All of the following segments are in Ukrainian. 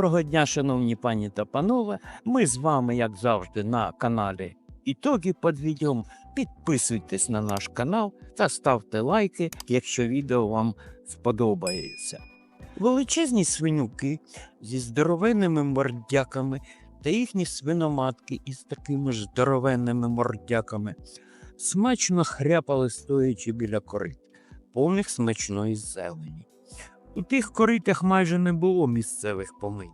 Доброго дня, шановні пані та панове. Ми з вами, як завжди, на каналі Ітоги під відео. Підписуйтесь на наш канал та ставте лайки, якщо відео вам сподобається. Величезні свинюки зі здоровенними мордяками та їхні свиноматки із такими ж здоровенними мордяками смачно хряпали, стоячи біля корит, повних смачної зелені. У тих коритах майже не було місцевих поминів.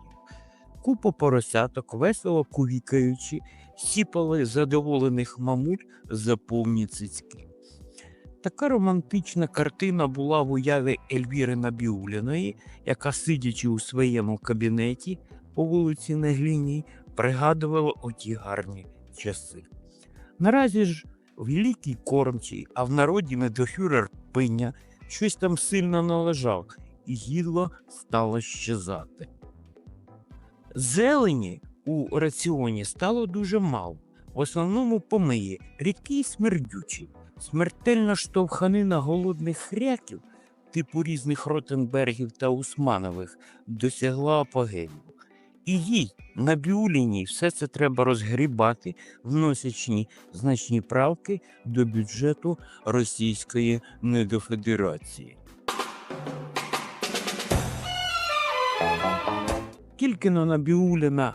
Купа поросяток, весело кувікаючи, сіпали задоволених мамуль за повні цицьки. Така романтична картина була в уяві Ельвіри Набіуліної, яка, сидячи у своєму кабінеті по вулиці Негліній, пригадувала оті гарні часи. Наразі ж великий кормчий, а в народі недофюрер пиня щось там сильно належав, і їдло стало щезати. Зелені у раціоні стало дуже мало, в основному помиї, рідкий і смердючий, смертельна штовханина голодних хряків, типу різних Ротенбергів та Усманових, досягла апогею. І їй на Біуліній все це треба розгрібати, вносячи значні правки до бюджету Російської недофедерації. Тільки но Набіуліна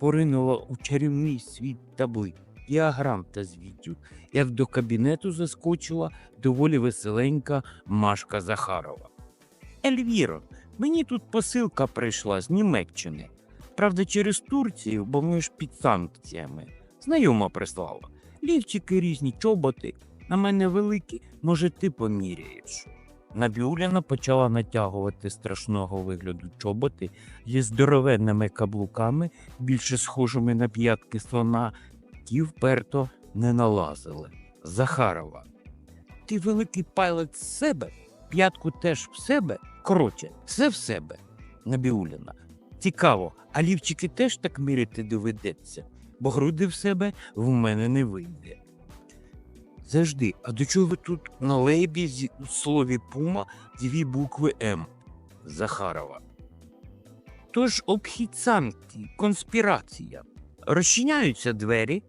поринула у чарівний світ таблиць, діаграм та звітів, як до кабінету заскочила доволі веселенька Машка Захарова. Ельвіро, мені тут посилка прийшла з Німеччини. Правда, через Турцію, бо ми ж під санкціями. Знайома прислала. Лівчики різні чоботи. На мене великі, може, ти поміряєш. Набіуліна почала натягувати страшного вигляду чоботи зі здоровенними каблуками, більше схожими на п'ятки слона, ті вперто не налазили. Захарова. Ти великий пайлот з себе, п'ятку теж в себе, коротше, все в себе. Набіуліна. Цікаво, а лівчики теж так міряти доведеться, бо груди в себе в мене не вийде. Завжди, а до чого тут на лейбі зі- слові пума дві букви М Захарова? Тож обхід санкцій, конспірація. Розчиняються двері,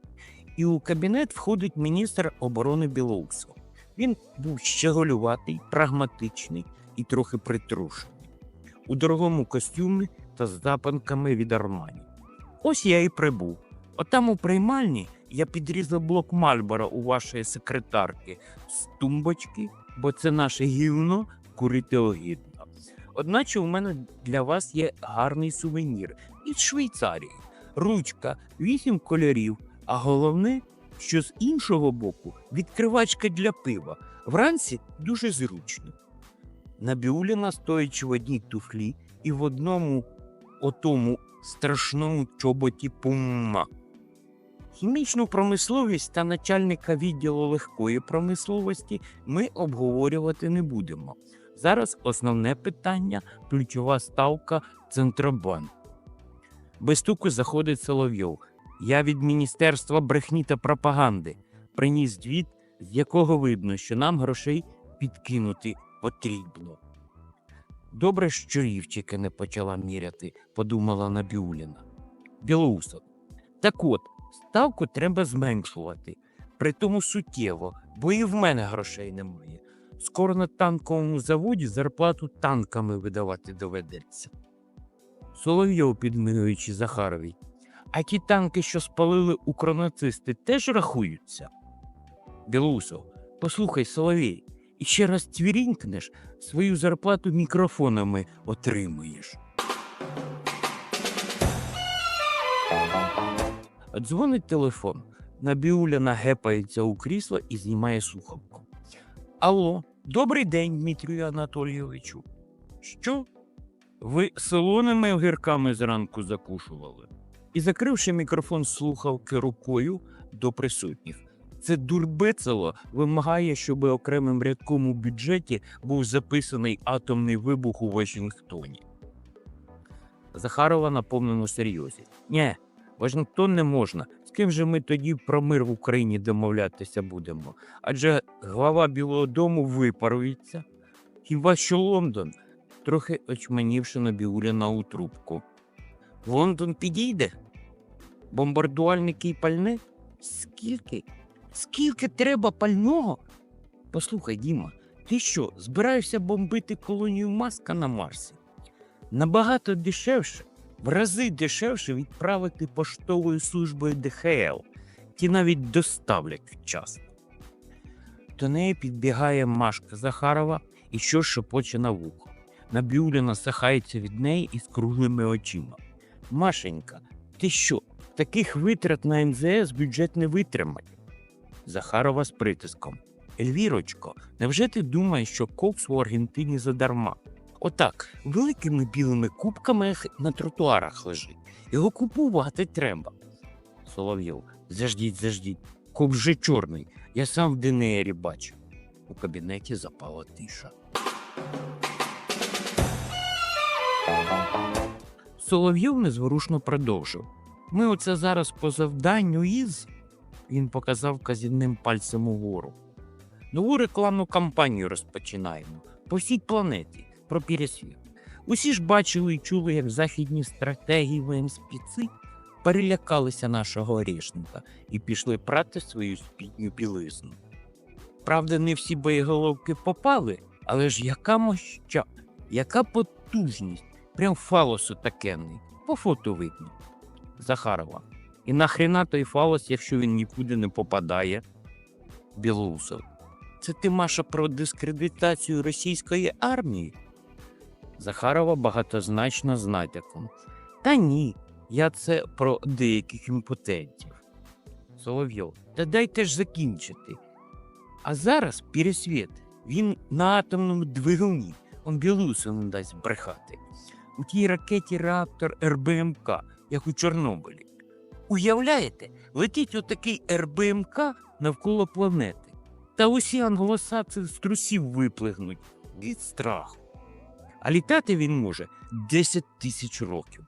і у кабінет входить міністр оборони Білоусов. Він був щеголюватий, прагматичний і трохи притрушений. У дорогому костюмі та з запанками від Армані. Ось я і прибув. Отам у приймальні я підрізав блок Мальбора у вашої секретарки з тумбочки, бо це наше гівно курити огідно. Одначе у мене для вас є гарний сувенір із Швейцарії. Ручка, вісім кольорів, а головне, що з іншого боку відкривачка для пива. Вранці дуже зручно. Набіуліна, стоячи в одній туфлі і в одному отому страшному чоботі пума. Хімічну промисловість та начальника відділу легкої промисловості ми обговорювати не будемо. Зараз основне питання ключова ставка Центробанк. Без стуку заходить Соловйов. Я від Міністерства брехні та пропаганди приніс звіт, з якого видно, що нам грошей підкинути потрібно. Добре, що рівчики не почала міряти, подумала Набіуліна. Білоусов. Так от, ставку треба зменшувати, притому суттєво, бо і в мене грошей немає. Скоро на танковому заводі зарплату танками видавати доведеться. Соловйов, підмигуючи Захаровій. А ті танки, що спалили укронацисти, теж рахуються. Білоусов, послухай, Соловій, і ще раз цвірінькнеш, свою зарплату мікрофонами отримуєш. Дзвонить телефон. Набіуляна гепається у крісло і знімає слухавку. Алло, добрий день, Дмитрію Анатолійовичу. Що? Ви солоними огірками зранку закушували? І закривши мікрофон слухавки рукою до присутніх. Це дурбецело вимагає, щоб окремим рядком у бюджеті був записаний атомний вибух у Вашингтоні. Захарова на повному серйозі. Нє, Вашингтон не можна. З ким же ми тоді про мир в Україні домовлятися будемо? Адже глава Білого Дому випарується. Хіба що Лондон? Трохи очманівши Набіуліна у трубку. Лондон підійде? Бомбардувальники і пальне? Скільки? Скільки треба пального? Послухай, Діма, ти що, збираєшся бомбити колонію Маска на Марсі? Набагато дешевше, в рази дешевше відправити поштовою службою ДХЛ. Ті навіть доставлять вчасно. До неї підбігає Машка Захарова і що шепоче на вухо. Набюля насахається від неї із круглими очима. Машенька, ти що, таких витрат на МЗС бюджет не витримає? Захарова з притиском. Ельвірочко, невже ти думаєш, що кокс у Аргентині задарма? Отак, великими білими кубками на тротуарах лежить. Його купувати треба. Соловйов, заждіть, заждіть. Куб вже чорний. Я сам в ДНРі бачу. У кабінеті запала тиша. Соловйов незворушно продовжив. Ми оце зараз по завданню із. Він показав казівним пальцем угору. Нову рекламну кампанію розпочинаємо по всій планеті про пересвіт. Усі ж бачили і чули, як західні стратегії воєнспіци перелякалися нашого орішника і пішли прати свою спідню білизну. Правда, не всі боєголовки попали, але ж яка моща, яка потужність, прям фалос отакенний, по фото видно. Захарова. І нахрена той фалос, якщо він нікуди не попадає? Білоусов. Це ти Маша про дискредитацію російської армії? Захарова багатозначно з. Та ні, я це про деяких імпотентів. Соловйов, та дайте ж закінчити. А зараз пересвіт. Він на атомному двигуні. Он білусу не дасть брехати. У тій ракеті реактор РБМК, як у Чорнобилі. Уявляєте, летить отакий РБМК навколо планети. Та усі англосакси з трусів виплигнуть від страху. А літати він може 10 тисяч років.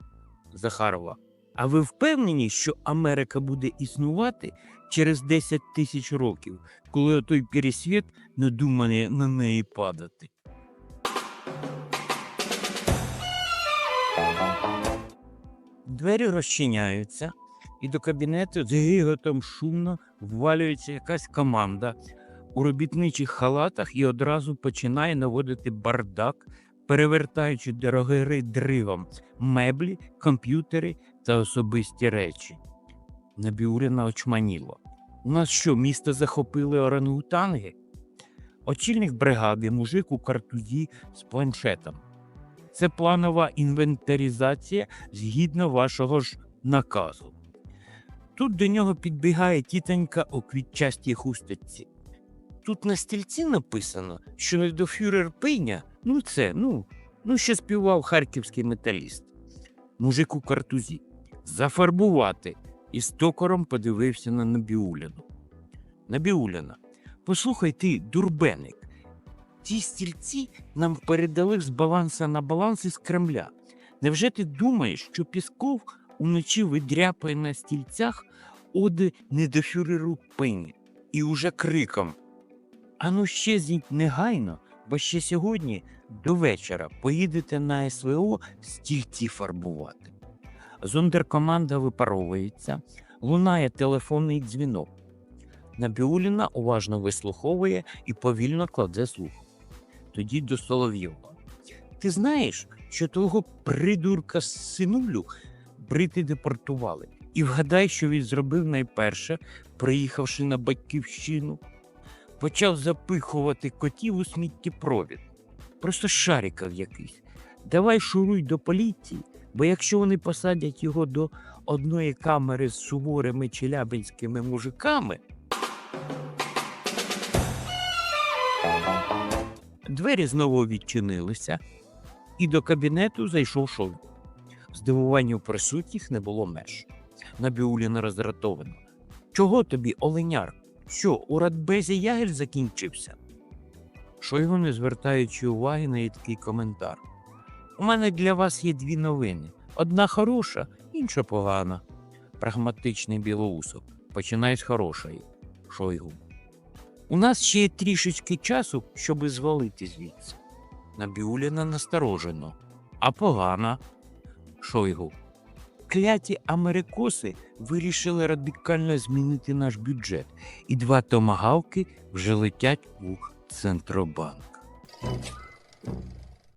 Захарова. А ви впевнені, що Америка буде існувати через 10 тисяч років, коли отой пересвіт не думає на неї падати? Двері розчиняються, і до кабінету з гіготом шумно ввалюється якась команда у робітничих халатах і одразу починає наводити бардак, перевертаючи дорогири дривом меблі, комп'ютери та особисті речі. Набіурина очманіло. У нас що, місто захопили орангутанги? Очільник бригади, мужик у картузі з планшетом. Це планова інвентаризація згідно вашого ж наказу. Тут до нього підбігає тітонька у квітчастій хусточці. Тут на стільці написано, що недофюрер пиня, ну це, ну, ну ще співав харківський металіст. Мужик у картузі. Зафарбувати. І з токором подивився на Набіуляну. Набіуляна, послухай ти, дурбеник. Ці стільці нам передали з баланса на баланс із Кремля. Невже ти думаєш, що Пісков уночі видряпає на стільцях оди недофюреру пині і уже криком Ану щезніть негайно, бо ще сьогодні до вечора поїдете на СВО стільці фарбувати. Зондеркоманда випаровується, лунає телефонний дзвінок. Набіуліна уважно вислуховує і повільно кладе слух. Тоді до Соловйова. Ти знаєш, що того придурка синулю брити депортували. І вгадай, що він зробив найперше, приїхавши на батьківщину. Почав запихувати котів у сміттєпровід. Просто шарикав якийсь. Давай шуруй до поліції, бо якщо вони посадять його до одної камери з суворими челябинськими мужиками. Двері знову відчинилися, і до кабінету зайшов Шойгу. Здивуванню присутніх не було меж. Набіуліна роздратовано. Чого тобі, оленяр? Що, у радбезі ягель закінчився? Шойгу, не звертаючи уваги на їдкий коментар. У мене для вас є дві новини: одна хороша, інша погана. Прагматичний білоусов. Починай з хорошої. Шойгу. У нас ще є трішечки часу, щоби звалити звідси. Набіуліна насторожено. А погана. Шойгу. Кляті америкоси вирішили радикально змінити наш бюджет, і два томагавки вже летять у Центробанк.